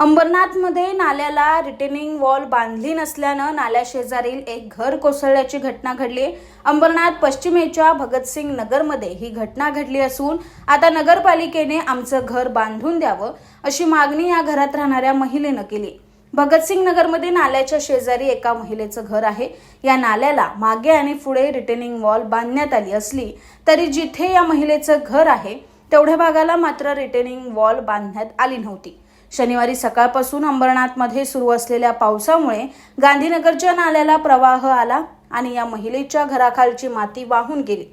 अंबरनाथमध्ये नाल्याला retaining wall बांधली नसल्यानं नाल्या शेजारील एक घर कोसळल्याची घटना घडली. अंबरनाथ पश्चिमेच्या भगतसिंग नगरमध्ये ही घटना घडली असून आता नगरपालिकेने आमचं घर बांधून द्यावं अशी मागणी या घरात राहणाऱ्या महिलेनं केली. भगतसिंग नगरमध्ये नाल्याच्या शेजारी एका महिलेचं घर आहे. या नाल्याला मागे आणि पुढे रिटेनिंग वॉल बांधण्यात आली असली तरी जिथे या महिलेचं घर आहे तेवढ्या भागाला मात्र रिटेनिंग वॉल बांधण्यात आली नव्हती. शनिवारी सकाळपासून अंबरनाथमध्ये सुरू असलेल्या पावसामुळे गांधीनगरच्या नाल्याला प्रवाह आला आणि या महिलेच्या घराखालची माती वाहून गेली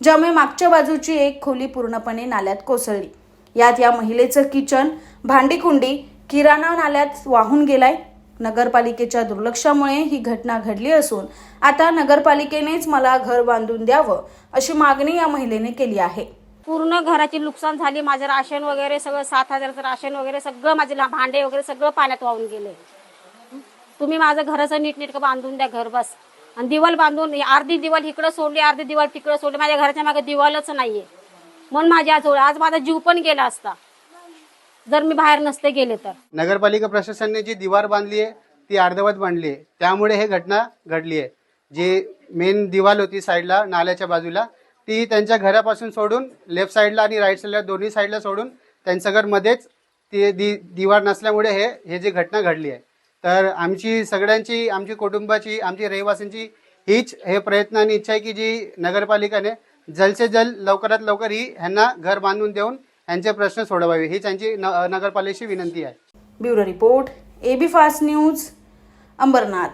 ज्यामुळे मागच्या बाजूची एक खोली पूर्णपणे नाल्यात कोसळली. यात या महिलेचं किचन भांडीकुंडी किराणा नाल्यात वाहून गेलाय. नगरपालिकेच्या दुर्लक्षामुळे ही घटना घडली असून आता नगरपालिकेनेच मला घर बांधून द्यावं अशी मागणी या महिलेने केली आहे. पूर्ण घराची नुकसान झाली. माझं राशन वगैरे सगळं सात हजाराचं राशन वगैरे सगळं माझे ला- भांडे वगैरे सगळं पाण्यात वाहून गेले. तुम्ही माझं घराचं नीटनेटकं बांधून द्या घर बस. आणि दिवाल बांधून अर्धी दिवाल इकडं सोडली अर्धी दिवाल तिकडं सोडली. माझ्या घराच्या मागे दिवालच नाहीये. म्हणून माझ्या आज आज माझा जीव पण गेला असता. जर मी बाहेर नसते गेले तर. नगरपालिका प्रशासनाने जी दिवार बांधली आहे ती अर्धवट बांधली आहे. त्यामुळे हे घटना घडली आहे. जी मेन दिवाल होती साईडला नाल्याच्या बाजूला ती त्यांच्या घरापासून सोडून लेफ्ट साईडला आणि राईट साईडला दोन्ही साईडला सोडून त्यांचं घर मध्येच ती दि दिवार नसल्यामुळे हे हे जी घटना घडली आहे. तर आमची सगळ्यांची आमची कुटुंबाची आमची रहिवासींची हीच हे प्रयत्न आणि इच्छा आहे की जी नगरपालिकाने जलसे जल लवकरात लवकर ही ह्यांना घर बांधून देऊन यांचे प्रश्न सोडवावे. हीच त्यांची न- नगरपालिकेची विनंती आहे. Bureau report AB fast news Ambarnath.